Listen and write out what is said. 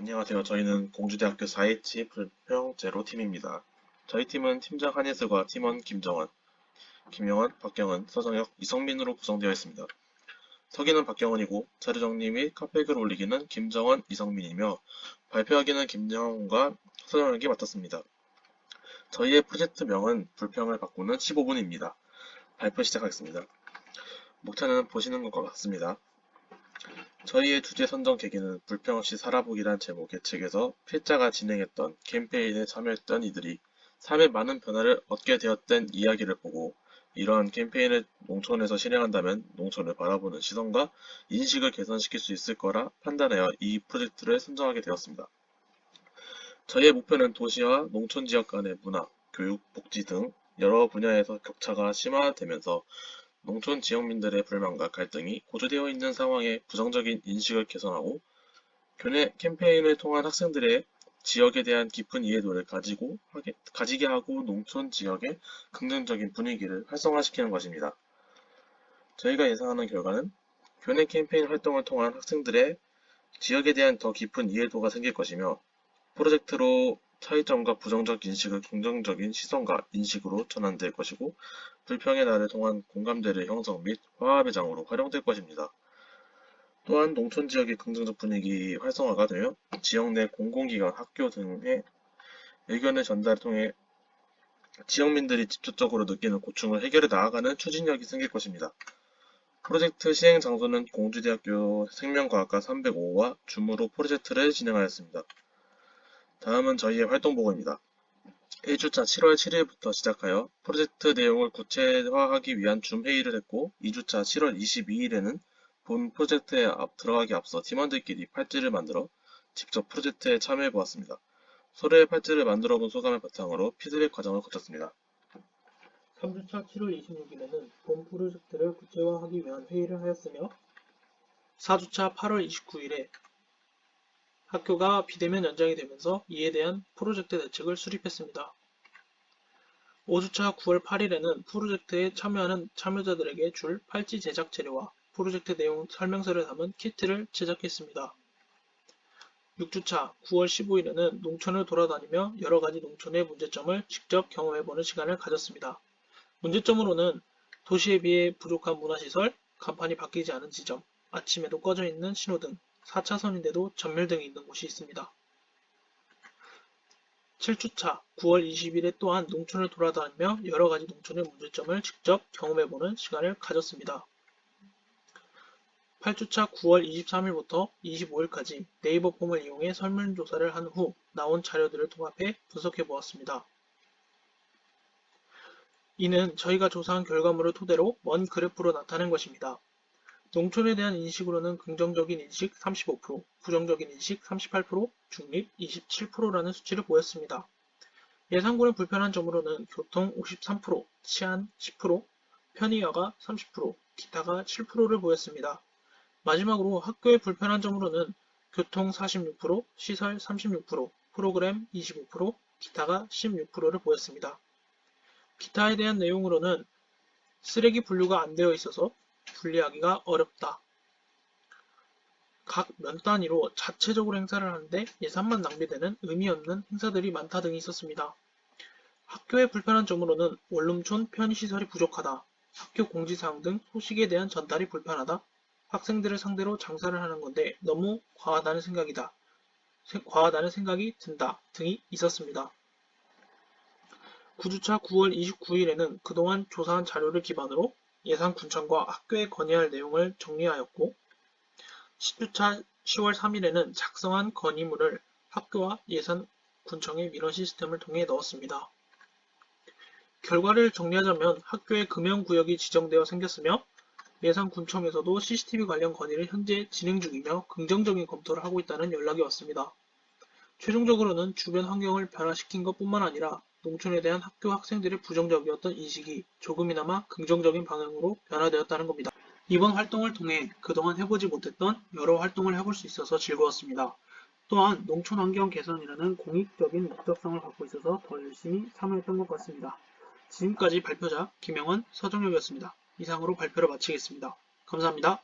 안녕하세요. 저희는 공주대학교 4H 불평 제로팀입니다. 저희 팀은 팀장 한예슬과 팀원 김정원, 김영원, 박경은, 서정혁, 이성민으로 구성되어 있습니다. 서기는 박경원이고 자료 정리 및 카페글 올리기는 김정원, 이성민이며 발표하기는 김정원과 서정혁이 맡았습니다. 저희의 프로젝트명은 불평을 바꾸는 15분입니다. 발표 시작하겠습니다. 목차는 보시는 것과 같습니다. 저희의 주제 선정 계기는 불평 없이 살아보기란 제목의 책에서 필자가 진행했던 캠페인에 참여했던 이들이 삶의 많은 변화를 얻게 되었던 이야기를 보고 이러한 캠페인을 농촌에서 실행한다면 농촌을 바라보는 시선과 인식을 개선시킬 수 있을 거라 판단하여 이 프로젝트를 선정하게 되었습니다. 저희의 목표는 도시와 농촌 지역 간의 문화, 교육, 복지 등 여러 분야에서 격차가 심화되면서 농촌 지역민들의 불만과 갈등이 고조되어 있는 상황에 부정적인 인식을 개선하고 교내 캠페인을 통한 학생들의 지역에 대한 깊은 이해도를 가지고 하게, 가지게 하고 농촌 지역의 긍정적인 분위기를 활성화시키는 것입니다. 저희가 예상하는 결과는 교내 캠페인 활동을 통한 학생들의 지역에 대한 더 깊은 이해도가 생길 것이며 프로젝트로 차이점과 부정적 인식을 긍정적인 시선과 인식으로 전환될 것이고 불평의 날을 통한 공감대를 형성 및 화합의 장으로 활용될 것입니다. 또한 농촌 지역의 긍정적 분위기 활성화가 되며 지역 내 공공기관, 학교 등의 의견의 전달을 통해 지역민들이 직접적으로 느끼는 고충을 해결해 나아가는 추진력이 생길 것입니다. 프로젝트 시행 장소는 공주대학교 생명과학과 305와 줌으로 프로젝트를 진행하였습니다. 다음은 저희의 활동 보고입니다. 1주차 7월 7일부터 시작하여 프로젝트 내용을 구체화하기 위한 줌 회의를 했고 2주차 7월 22일에는 본 프로젝트에 앞 들어가기 앞서 팀원들끼리 팔찌를 만들어 직접 프로젝트에 참여해 보았습니다. 서로의 팔찌를 만들어 본 소감을 바탕으로 피드백 과정을 거쳤습니다. 3주차 7월 26일에는 본 프로젝트를 구체화하기 위한 회의를 하였으며 4주차 8월 29일에 학교가 비대면 연장이 되면서 이에 대한 프로젝트 대책을 수립했습니다. 5주차 9월 8일에는 프로젝트에 참여하는 참여자들에게 줄 팔찌 제작 재료와 프로젝트 내용 설명서를 담은 키트를 제작했습니다. 6주차 9월 15일에는 농촌을 돌아다니며 여러 가지 농촌의 문제점을 직접 경험해보는 시간을 가졌습니다. 문제점으로는 도시에 비해 부족한 문화시설, 간판이 바뀌지 않은 지점, 아침에도 꺼져 있는 신호등, 4차선인데도 전멸등이 있는 곳이 있습니다. 7주차 9월 20일에 또한 농촌을 돌아다니며 여러 가지 농촌의 문제점을 직접 경험해보는 시간을 가졌습니다. 8주차 9월 23일부터 25일까지 네이버 폼을 이용해 설문조사를 한 후 나온 자료들을 통합해 분석해 보았습니다. 이는 저희가 조사한 결과물을 토대로 먼 그래프로 나타낸 것입니다. 농촌에 대한 인식으로는 긍정적인 인식 35%, 부정적인 인식 38%, 중립 27%라는 수치를 보였습니다. 예상군의 불편한 점으로는 교통 53%, 치안 10%, 편의화가 30%, 기타가 7%를 보였습니다. 마지막으로 학교의 불편한 점으로는 교통 46%, 시설 36%, 프로그램 25%, 기타가 16%를 보였습니다. 기타에 대한 내용으로는 쓰레기 분류가 안 되어 있어서 분리하기가 어렵다. 각 면 단위로 자체적으로 행사를 하는데 예산만 낭비되는 의미 없는 행사들이 많다 등이 있었습니다. 학교의 불편한 점으로는 원룸촌 편의시설이 부족하다. 학교 공지사항 등 소식에 대한 전달이 불편하다. 학생들을 상대로 장사를 하는 건데 너무 과하다는 생각이다. 과하다는 생각이 든다 등이 있었습니다. 9주차 9월 29일에는 그동안 조사한 자료를 기반으로 예산 군청과 학교에 건의할 내용을 정리하였고 10주차 10월 3일에는 작성한 건의물을 학교와 예산 군청의 민원 시스템을 통해 넣었습니다. 결과를 정리하자면 학교에 금연구역이 지정되어 생겼으며 예산 군청에서도 CCTV 관련 건의를 현재 진행 중이며 긍정적인 검토를 하고 있다는 연락이 왔습니다. 최종적으로는 주변 환경을 변화시킨 것 뿐만 아니라 농촌에 대한 학교 학생들의 부정적이었던 인식이 조금이나마 긍정적인 방향으로 변화되었다는 겁니다. 이번 활동을 통해 그동안 해보지 못했던 여러 활동을 해볼 수 있어서 즐거웠습니다. 또한 농촌 환경 개선이라는 공익적인 목적성을 갖고 있어서 더 열심히 참여했던 것 같습니다. 지금까지 발표자 김영원, 서정혁이었습니다. 이상으로 발표를 마치겠습니다. 감사합니다.